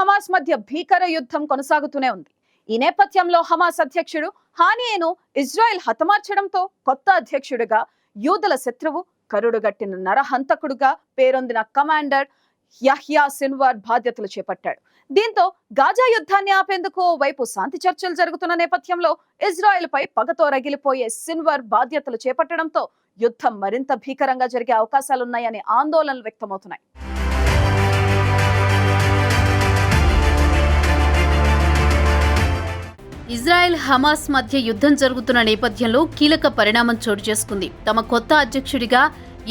Hamas మధ్య భీకర యుద్ధం కొనసాగుతూనే ఉంది. ఈ నేపథ్యంలో హమాస్ అధ్యక్షుడు హానియేను ఇజ్రాయెల్ హతమార్చడంతో కొత్త అధ్యక్షుడిగా యూదుల శత్రువు కరుడుగట్టిన నరహంతకుడుగా పేరొందిన కమాండర్ యహ్యా సిన్వార్ బాధ్యతలు చేపట్టాడు. దీంతో గాజా యుద్ధాన్ని ఆపేందుకు వైపు శాంతి చర్చలు జరుగుతున్న నేపథ్యంలో ఇజ్రాయెల్ పై పగతో రగిలిపోయే సిన్వర్ బాధ్యతలు చేపట్టడంతో యుద్ధం మరింత భీకరంగా జరిగే అవకాశాలున్నాయనే ఆందోళనలు వ్యక్తమవుతున్నాయి. ఇజ్రాయెల్ హమాస్ మధ్య యుద్ధం జరుగుతున్న నేపథ్యంలో కీలక పరిణామం చోటు చేసుకుంది. తమ కొత్త అధ్యక్షుడిగా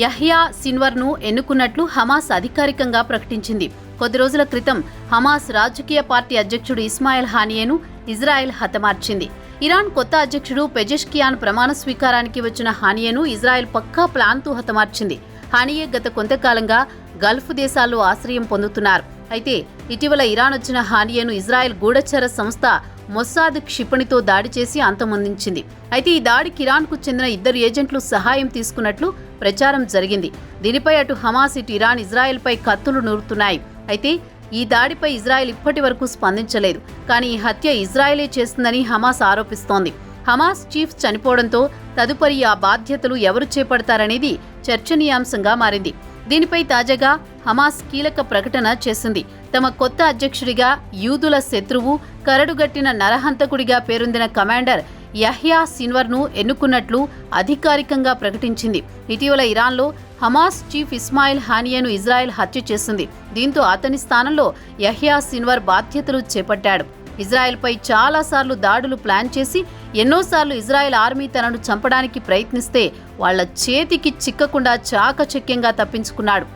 యహ్యా సిన్వర్ను ఎన్నుకున్నట్లు హమాస్ అధికారికంగా ప్రకటించింది. కొద్ది రోజుల క్రితం హమాస్ రాజకీయ పార్టీ అధ్యక్షుడు ఇస్మాయిల్ హానియేను ఇజ్రాయెల్ హతమార్చింది. ఇరాన్ కొత్త అధ్యక్షుడు పెజెష్కియాన్ ప్రమాణ స్వీకారానికి వచ్చిన హానియేను ఇజ్రాయెల్ పక్కా ప్లాన్తో హతమార్చింది. హానియే గత కొంతకాలంగా గల్ఫ్ దేశాల్లో ఆశ్రయం పొందుతున్నారు. అయితే ఇటీవల ఇరాన్ వచ్చిన హానియేను ఇజ్రాయెల్ గూఢచర సంస్థ మొస్సాద్ క్షిపణితో దాడి చేసి అంతమొందించింది. అయితే ఈ దాడికి ఇరాన్కు చెందిన ఇద్దరు ఏజెంట్లు సహాయం తీసుకున్నట్లు ప్రచారం జరిగింది. దీనిపై అటు హమాస్ ఇటు ఇరాన్ ఇజ్రాయెల్పై కత్తులు నూరుతున్నాయి. అయితే ఈ దాడిపై ఇజ్రాయెల్ ఇప్పటి వరకు స్పందించలేదు. కానీ ఈ హత్య ఇజ్రాయెలే చేస్తుందని హమాస్ ఆరోపిస్తోంది. హమాస్ చీఫ్ చనిపోవడంతో తదుపరి ఆ బాధ్యతలు ఎవరు చేపడతారనేది చర్చనీయాంశంగా మారింది. దీనిపై తాజాగా హమాస్ కీలక ప్రకటన చేసింది. తమ కొత్త అధ్యక్షుడిగా యూదుల శత్రువు కరడుగట్టిన నరహంతకుడిగా పేరొందిన కమాండర్ యహ్యా సిన్వర్ను ఎన్నుకున్నట్లు అధికారికంగా ప్రకటించింది. ఇటీవల ఇరాన్లో హమాస్ చీఫ్ ఇస్మాయిల్ హానియాను ఇజ్రాయెల్ హత్య చేసింది. దీంతో అతని స్థానంలో యహ్యా సిన్వర్ బాధ్యతలు చేపట్టాడు. ఇజ్రాయెల్పై చాలాసార్లు దాడులు ప్లాన్ చేసి ఎన్నోసార్లు ఇజ్రాయెల్ ఆర్మీ తనను చంపడానికి ప్రయత్నిస్తే వాళ్ళ చేతికి చిక్కకుండా చాకచక్యంగా తప్పించుకున్నాడు.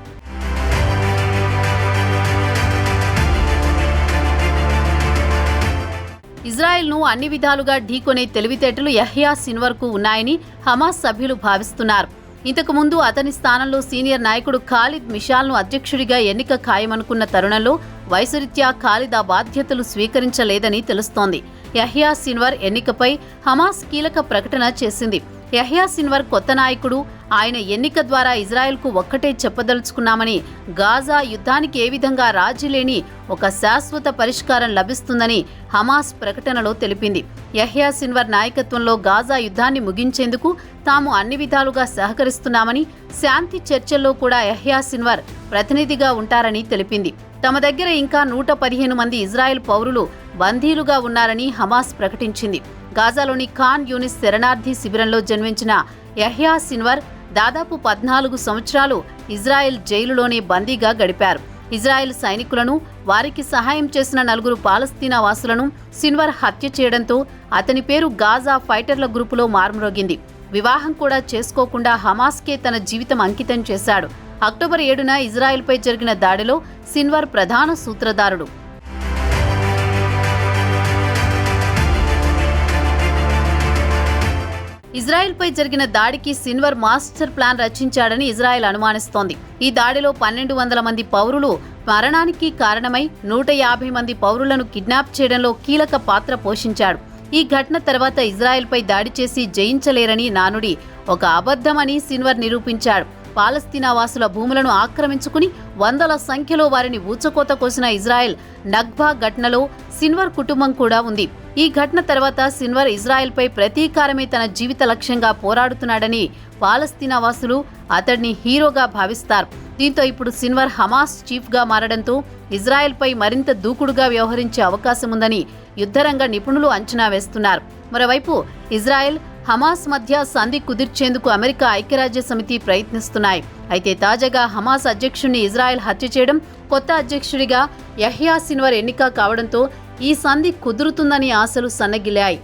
ఇజ్రాయెల్ను అన్ని విధాలుగా ఢీకొనే తెలివితేటలు యహ్యా సిన్వర్కు ఉన్నాయని హమాస్ సభ్యులు భావిస్తున్నారు. ఇంతకు ముందు అతని స్థానంలో సీనియర్ నాయకుడు ఖాలిద్ మిషాల్ను అధ్యక్షుడిగా ఎన్నిక ఖాయమనుకున్న తరుణంలో వయసురీత్యా ఖాలిద్ బాధ్యతలు స్వీకరించలేదని తెలుస్తోంది. యహ్యా సిన్వర్ ఎన్నికపై హమాస్ కీలక ప్రకటన చేసింది. యహ్యా సిన్వర్ కొత్త నాయకుడు. ఆయన ఎన్నిక ద్వారా ఇజ్రాయెల్కు ఒక్కటే చెప్పదలుచుకున్నామని గాజా యుద్ధానికి ఏ విధంగా రాజీ లేని ఒక శాశ్వత పరిష్కారం లభిస్తుందని హమాస్ ప్రకటనలో తెలిపింది. యహ్యా సిన్వర్ నాయకత్వంలో గాజా యుద్ధాన్ని ముగించేందుకు తాము అన్ని విధాలుగా సహకరిస్తున్నామని శాంతి చర్చల్లో కూడా యహ్యా సిన్వర్ ప్రతినిధిగా ఉంటారని తెలిపింది. తమ దగ్గర ఇంకా నూట పదిహేను మంది ఇజ్రాయెల్ పౌరులు బందీలుగా ఉన్నారని హమాస్ ప్రకటించింది. గాజాలోని ఖాన్ యూనిస్ శరణార్థి శిబిరంలో జన్మించిన యహ్యా సిన్వర్ దాదాపు పద్నాలుగు సంవత్సరాలు ఇజ్రాయెల్ జైలులోనే బందీగా గడిపారు. ఇజ్రాయెల్ సైనికులను వారికి సహాయం చేసిన నలుగురు పాలస్తీనా వాసులను సిన్వర్ హత్య చేయడంతో అతని పేరు గాజా ఫైటర్ల గ్రూపులో మారుమ్రోగింది. వివాహం కూడా చేసుకోకుండా హమాస్కే తన జీవితం అంకితం చేశాడు. అక్టోబర్ ఏడున ఇజ్రాయెల్పై జరిగిన దాడిలో సిన్వర్ ప్రధాన సూత్రధారుడు. ఇజ్రాయెల్పై జరిగిన దాడికి సిన్వర్ మాస్టర్ ప్లాన్ రచించాడని ఇజ్రాయెల్ అనుమానిస్తోంది. ఈ దాడిలో పన్నెండు వందల మంది పౌరులు మరణానికి కారణమై నూట యాభై మంది పౌరులను కిడ్నాప్ చేయడంలో కీలక పాత్ర పోషించాడు. ఈ ఘటన తర్వాత ఇజ్రాయెల్పై దాడి చేసి జయించలేరని నానుడి ఒక అబద్ధమని సిన్వర్ నిరూపించాడు. పాలస్తీనా వాసుల భూములను ఆక్రమించుకుని వందల సంఖ్యలో వారిని ఊచకోత కోసిన ఇజ్రాయెల్ నగ్బా ఘటనలో సిన్వర్ కుటుంబం కూడా ఉంది. ఈ ఘటన తర్వాత సిన్వర్ ఇజ్రాయెల్పై ప్రతీకారమే తన జీవిత లక్ష్యంగా పోరాడుతున్నాడని పాలస్తీనా వాసులు అతడిని హీరోగా భావిస్తారు. దీంతో ఇప్పుడు సిన్వర్ హమాస్ చీఫ్గా మారడంతో ఇజ్రాయెల్పై మరింత దూకుడుగా వ్యవహరించే అవకాశం ఉందని యుద్ధరంగ నిపుణులు అంచనా వేస్తున్నారు. మరోవైపు ఇజ్రాయెల్ హమాస్ మధ్య సంధి కుదిర్చేందుకు అమెరికా ఐక్యరాజ్య సమితి ప్రయత్నిస్తున్నాయి. అయితే తాజాగా హమాస్ అధ్యక్షుడిని ఇజ్రాయెల్ హత్య చేయడం కొత్త అధ్యక్షుడిగా యహ్యా సిన్వర్ ఎన్నిక కావడంతో ఈ సంధి కుదురుతుందని ఆశలు సన్నగిల్లాయి.